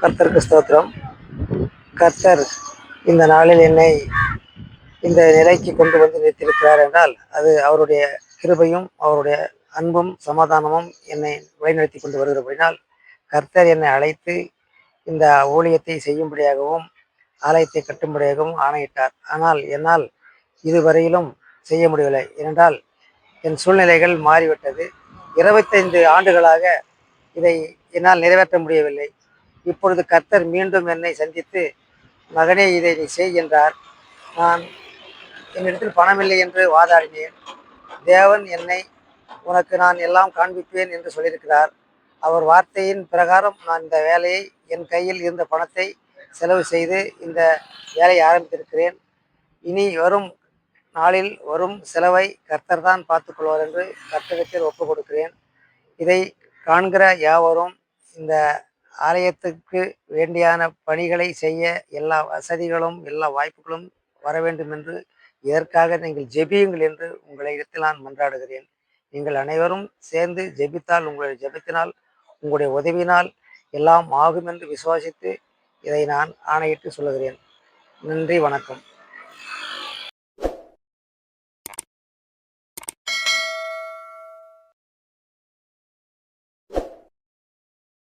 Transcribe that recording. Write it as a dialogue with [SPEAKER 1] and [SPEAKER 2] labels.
[SPEAKER 1] கர்த்தருக்கு ஸ்தோத்திரம். கர்த்தர் இந்த நாளில் என்னை இந்த நிலைக்கு கொண்டு வந்து நிறுத்தியிருக்கிறார் என்றால் அது அவருடைய கிருபையும் அவருடைய அன்பும் சமாதானமும் என்னை வழிநடத்தி கொண்டு வருகிறபடினால் கர்த்தர் என்னை அழைத்து இந்த ஊழியத்தை செய்யும்படியாகவும் ஆலயத்தை கட்டும்படியாகவும் ஆணையிட்டார். ஆனால் என்னால் இதுவரையிலும் செய்ய முடியவில்லை. ஏனென்றால் என் சூழ்நிலைகள் மாறிவிட்டது. இருபத்தைந்து ஆண்டுகளாக இதை என்னால் நிறைவேற்ற முடியவில்லை. இப்பொழுது கர்த்தர் மீண்டும் என்னை சந்தித்து மகனே இதை நீ செய் என்றார். நான் என்னிடத்தில் பணமில்லை என்று வாதாடினேன். தேவன் என்னை உனக்கு நான் எல்லாம் காண்பிப்பேன் என்று சொல்லியிருக்கிறார். அவர் வார்த்தையின் பிரகாரம் நான் இந்த வேலையை என் கையில் இருந்த பணத்தை செலவு செய்து இந்த வேலையை ஆரம்பித்திருக்கிறேன். இனி வரும் நாளில் வரும் செலவை கர்த்தர் தான் பார்த்துக்கொள்வார் என்று கர்த்தகத்தில் ஒப்புக் கொடுக்கிறேன் இதை காண்கிற யாவரும் இந்த ஆலயத்துக்கு வேண்டியான பணிகளை செய்ய எல்லா வசதிகளும் எல்லா வாய்ப்புகளும் வர வேண்டும் என்று இதற்காக நீங்கள் ஜெபியுங்கள் என்று உங்களை இடத்தில் நான் மன்றாடுகிறேன். நீங்கள் அனைவரும் சேர்ந்து ஜெபித்தால் உங்களுடைய ஜெபத்தினால் உங்களுடைய உதவினால் எல்லாம் ஆகும் என்று விசுவாசித்து இதை நான் ஆணையிட்டு சொல்லுகிறேன். நன்றி வணக்கம்.